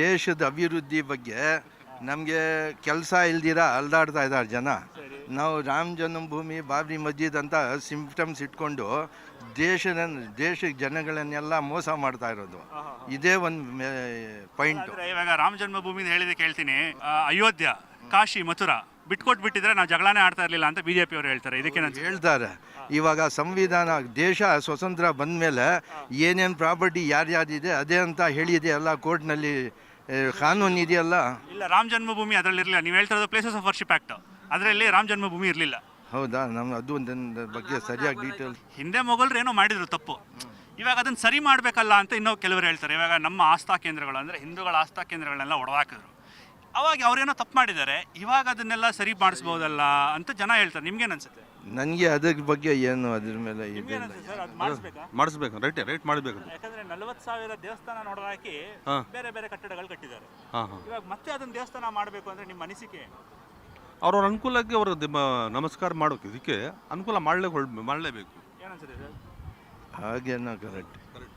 ದೇಶದ ಅಭಿವೃದ್ಧಿ ಬಗ್ಗೆ ನಮಗೆ ಕೆಲಸ ಇಲ್ದಿರ ಅಲ್ದಾಡ್ತಾ ಇದ್ದಾರೆ ಜನ. ನಾವು ರಾಮ ಜನ್ಮಭೂಮಿ, ಬಾಬ್ರಿ ಮಸ್ಜಿದ್ ಅಂತ ಸಿಂಪ್ಟಮ್ಸ್ ಇಟ್ಕೊಂಡು ದೇಶದ ದೇಶ ಜನಗಳನ್ನೆಲ್ಲ ಮೋಸ ಮಾಡ್ತಾ ಇರೋದು. ಇದೇ ಒಂದು ಪಾಯಿಂಟ್ ಇವಾಗ ರಾಮ ಜನ್ಮಭೂಮಿ ಹೇಳಿದ ಕೇಳ್ತೀನಿ. ಅಯೋಧ್ಯ, ಕಾಶಿ, ಮಥುರಾ. ಬಿಟ್ಕೊಟ್ ಬಿಟ್ಟಿದ್ರೆ ನಾವು ಜಗಳನೇ ಆಡ್ತಾ ಇರಲಿಲ್ಲ ಅಂತ ಬಿಜೆಪಿ ಅವರು ಹೇಳ್ತಾರೆ. ಇದಕ್ಕೆ ನಾನು ಹೇಳ್ತಾರೆ ಇವಾಗ ಸಂವಿಧಾನ ದೇಶ ಸ್ವತಂತ್ರ ಬಂದ ಮೇಲೆ ಏನೇನು ಪ್ರಾಪರ್ಟಿ ಯಾರ್ಯಾರಿದೆ ಅದೇ ಅಂತ ಹೇಳಿದೆ ಎಲ್ಲ ಕೋರ್ಟ್ನಲ್ಲಿ ಕಾನೂನು ಇದೆಯಲ್ಲ? ಇಲ್ಲ ರಾಮ ಜನ್ಮಭೂಮಿ ಅದರಲ್ಲಿ ಇರಲಿಲ್ಲ. ನೀವು ಹೇಳ್ತಾ ಇರೋದು ಪ್ಲೇಸಸ್ ಆಫ್ ವರ್ಷಿಪ್ ಆಕ್ಟ್ ಅದರಲ್ಲಿ ರಾಮ ಜನ್ಮಭೂಮಿ ಇರಲಿಲ್ಲ. ಹೌದಾ? ನಮ್ಮ ಅದು ಒಂದೊಂದು ಬಗ್ಗೆ ಸರಿಯಾಗಿ ಡೀಟೇಲ್ಸ್ ಹಿಂದೆ ಮೊಘಲರು ಏನೋ ಮಾಡಿದ್ರು ತಪ್ಪು. ಇವಾಗ ಅದನ್ನು ಸರಿ ಮಾಡಬೇಕಲ್ಲ ಅಂತ ಇನ್ನೂ ಕೆಲವರು ಹೇಳ್ತಾರೆ. ಇವಾಗ ನಮ್ಮ ಆಸ್ಥಾ ಕೇಂದ್ರಗಳು ಅಂದರೆ ಹಿಂದೂಗಳ ಆಸ್ಥಾ ಕೇಂದ್ರಗಳನ್ನೆಲ್ಲ ಒಡವಾಕಿದ್ರು ಅವಾಗ ಅವ್ರೇನೋ ತಪ್ಪು ಮಾಡಿದ್ದಾರೆ ಇವಾಗ ಅದನ್ನೆಲ್ಲ ಸರಿ ಮಾಡಿಸ್ಬೋದಲ್ಲ ಅಂತ ಜನ ಹೇಳ್ತಾರೆ. ನಿಮ್ಗೇನು ಅನ್ಸುತ್ತೆ ನನಗೆ ಅದ್ರ ಬಗ್ಗೆ ಏನು ಅದ್ರ ಮೇಲೆ ಇದಿಲ್ಲ ಸರ್? ಅದು ಮಾಡಿಸ್ಬೇಕಾ? ಮಾಡಿಸ್ಬೇಕು. ರೈಟ್ ರೈಟ್ ಮಾಡಬೇಕು ಯಾಕಂದ್ರೆ ನಲವತ್ತು ಸಾವಿರ ದೇವಸ್ಥಾನ ನೋಡೋದಾಕಿ ಹಾ. ಬೇರೆ ಬೇರೆ ಕಟ್ಟಡಗಳು ಕಟ್ಟಿದ್ದಾರೆ. ಇವಾಗ ಮತ್ತೆ ಅದನ್ನ ದೇವಸ್ಥಾನ ಮಾಡಬೇಕು ಅಂದ್ರೆ ನಿಮ್ಮ ಅನಿಸಿಕೆ? ಅವ್ರವ್ರ ಅನುಕೂಲಕ್ಕೆ ಅವರು ನಮಸ್ಕಾರ ಮಾಡೋಕೆ ಇದಕ್ಕೆ ಅನುಕೂಲ ಮಾಡಲೇ ಮಾಡಲೇಬೇಕು. ಏನನ್ಸುತ್ತೆ ಸರ್? ಹಾಗೇನೋ ಕರೆಕ್ಟ್ ಕರೆಕ್ಟ್